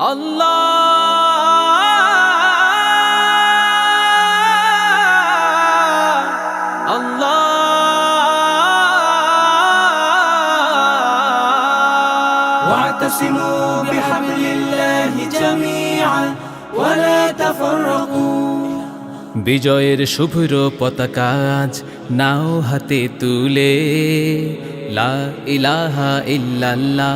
আল্লাহ আল্লাহ واعتصموا بحبل الله جميعا ولا تفرقوا বিজয়ের শুভ্র পতাকাজ নাও হাতে তুলে লা ইলাহা ইল্লাল্লাহ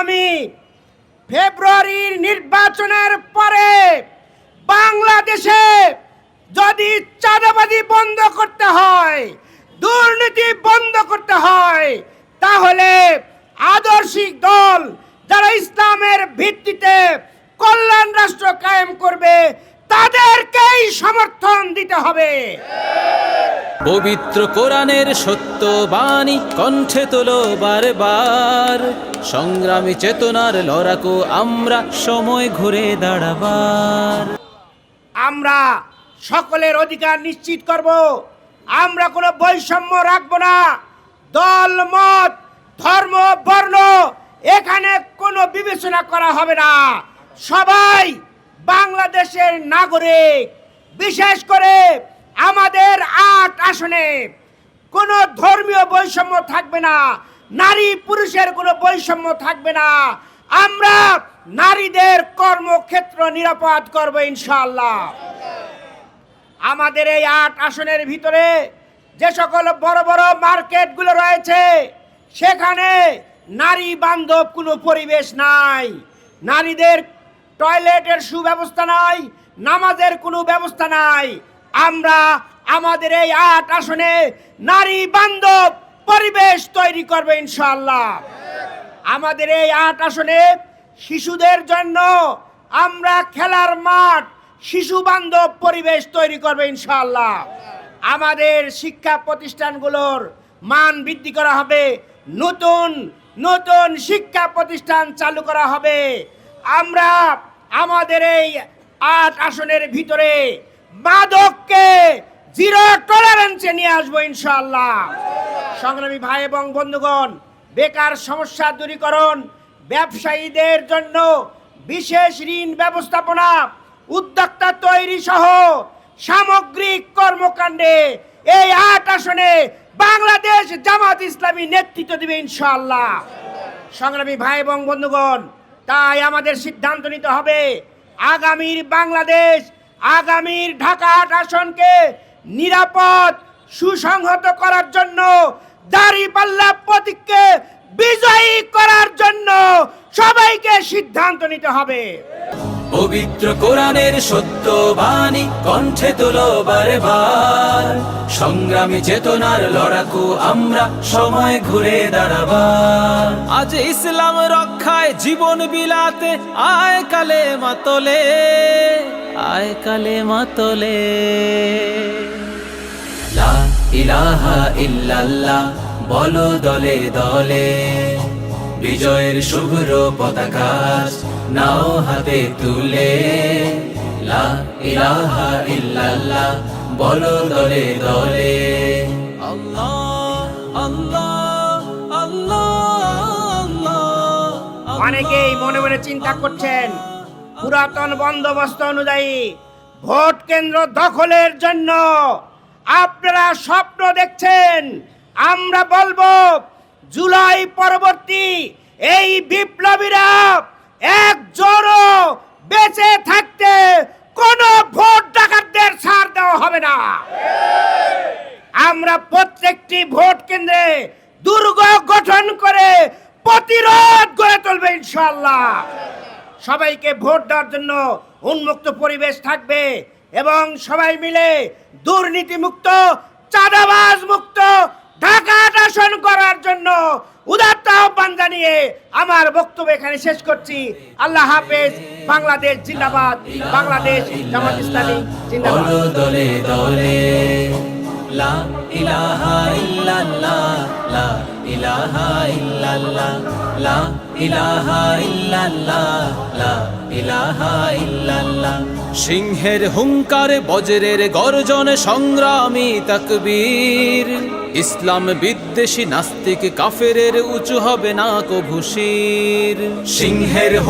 আগামী ফেব্রুয়ারির নির্বাচনের পরে বাংলাদেশে যদি চাঁদাবাজি বন্ধ করতে হয়, দুর্নীতি বন্ধ করতে হয়, তাহলে আদর্শিক দল যারা ইসলামের ভিত্তিতে কল্যাণ রাষ্ট্র কায়েম করবে, তাদেরকেই সমর্থন দিতে হবে। পবিত্র কোরআনের সত্য বাণী কণ্ঠে তোলো বারবার। সংগ্রামী চেতনার লড়াকু, আমরা সময় ঘুরে দাঁড়াবার। আমরা সকলের অধিকার নিশ্চিত করব। আমরা কোনো বৈষম্য রাখব না। দল, মত, ধর্ম, বর্ণ, এখানে কোনো বিবেচনা করা হবে না। সবাই বাংলাদেশের নাগরিক। বিশেষ করে আমাদের আট আসনে। কোনো ধর্মীয় বৈষম্য থাকবে না। নারী পুরুষের কোনো বৈষম্য থাকবে না। আমরা নারীদের কর্মক্ষেত্র নিরাপদ করব ইনশাআল্লাহ। আমাদের এই আট আসনের ভিতরে যে সকল বড় বড় মার্কেটগুলো রয়েছে, সেখানে নারী বান্ধব কোনো পরিবেশ নাই। নারীদের টয়লেটের সুব্যবস্থা নাই, নামাজের কোনো ব্যবস্থা নাই। আমরা আমাদের এই আট আসনে নারী বান্ধব পরিবেশ তৈরি করবে ইনশাআল্লাহ। আমাদের এই আট আসনে শিশুদের জন্য আমরা খেলার মাঠ, শিশু বান্ধব পরিবেশ তৈরি করবে ইনশাআল্লাহ। আমাদের শিক্ষা প্রতিষ্ঠানগুলোর মান বৃদ্ধি করা হবে, নতুন নতুন শিক্ষা প্রতিষ্ঠান চালু করা হবে। আমরা আমাদের এই আট আসনের ভিতরে মাদককে জিরো টলারেন্সে নিয়ে আসব ইনশাআল্লাহ। সংগ্রামী ভাই এবং বন্ধুগণ, বেকার সমস্যা দূরীকরণ, ব্যবসায়ীদের জন্য বিশেষ ঋণ ব্যবস্থাপনা, উদ্যোক্তা তৈরি সহ সামগ্রিক কর্মকাণ্ডে এই আট আসনে বাংলাদেশ জামাত ইসলামী নেতৃত্ব দিবে ইনশাআল্লাহ। সংগ্রামী ভাই এবং বন্ধুগণ, তাই আমাদের সিদ্ধান্ত নিতে হবে আগামীর বাংলাদেশ, আগামীর ঢাকা আট আসনকে নিরাপদ, সুসংহত করার জন্য দাঁড়িপাল্লা প্রতীককে বিজয়ী করার জন্য সবাইকে সিদ্ধান্ত নিতে হবে। পবিত্র কোরআনের সত্য বাণী কণ্ঠে তোলো বারবার। সংগ্রামী চেতনার লড়াকু আমরা সময় ঘুরে দাঁড়াবার। আজ ইসলাম রক্ষায় জীবন বিলাতে আয় কালে মাতলে আয় কালে মাতলে। লা ইলাহা ইল্লাল্লাহ, বলো দলে দলে। বিজয়ের শুভ্র পতাকা নাও হাতে তুলে। লা ইলাহা ইল্লাল্লাহ, বলো দলে দলে। আল্লাহ আল্লাহ আল্লাহ অনেকেই মনে মনে চিন্তা করছেন, পুরাতন বন্দোবস্ত অনুযায়ী ভোট কেন্দ্র দখলের জন্য আপনারা স্বপ্ন দেখছেন। আমরা বলব, জুলাই পরবর্তী এই বিপ্লবীরা এক একজনও বেঁচে থাকতে কোনো ভোট ডাকাতদের ছাড় দেওয়া হবে না। আমরা প্রত্যেকটি ভোট কেন্দ্রে দুর্গ গঠন করে প্রতিরোধ গড়ে তুলবে ইনশাল্লাহ সবাইকে ভোট দেওয়ার জন্য উন্মুক্ত পরিবেশ থাকবে। এবং সবাই মিলে দুর্নীতি মুক্ত চাঁদাবাজ মুক্ত ঢাকা শাসন করার জন্য উদাত্ত আহ্বান জানিয়ে আমার বক্তব্য এখানে শেষ করছি। আল্লাহ হাফেজ, বাংলাদেশ জিন্দাবাদ, বাংলাদেশ জামাত ইসলামী জিন্দাবাদ। সিংহের হুঙ্কার, বজ্রের গর্জন, সংগ্রামী তাকবীর। ইসলাম বিদ্বেষী নাস্তিক, কাফেরের উঁচু হবে না কভূষীর সিংহের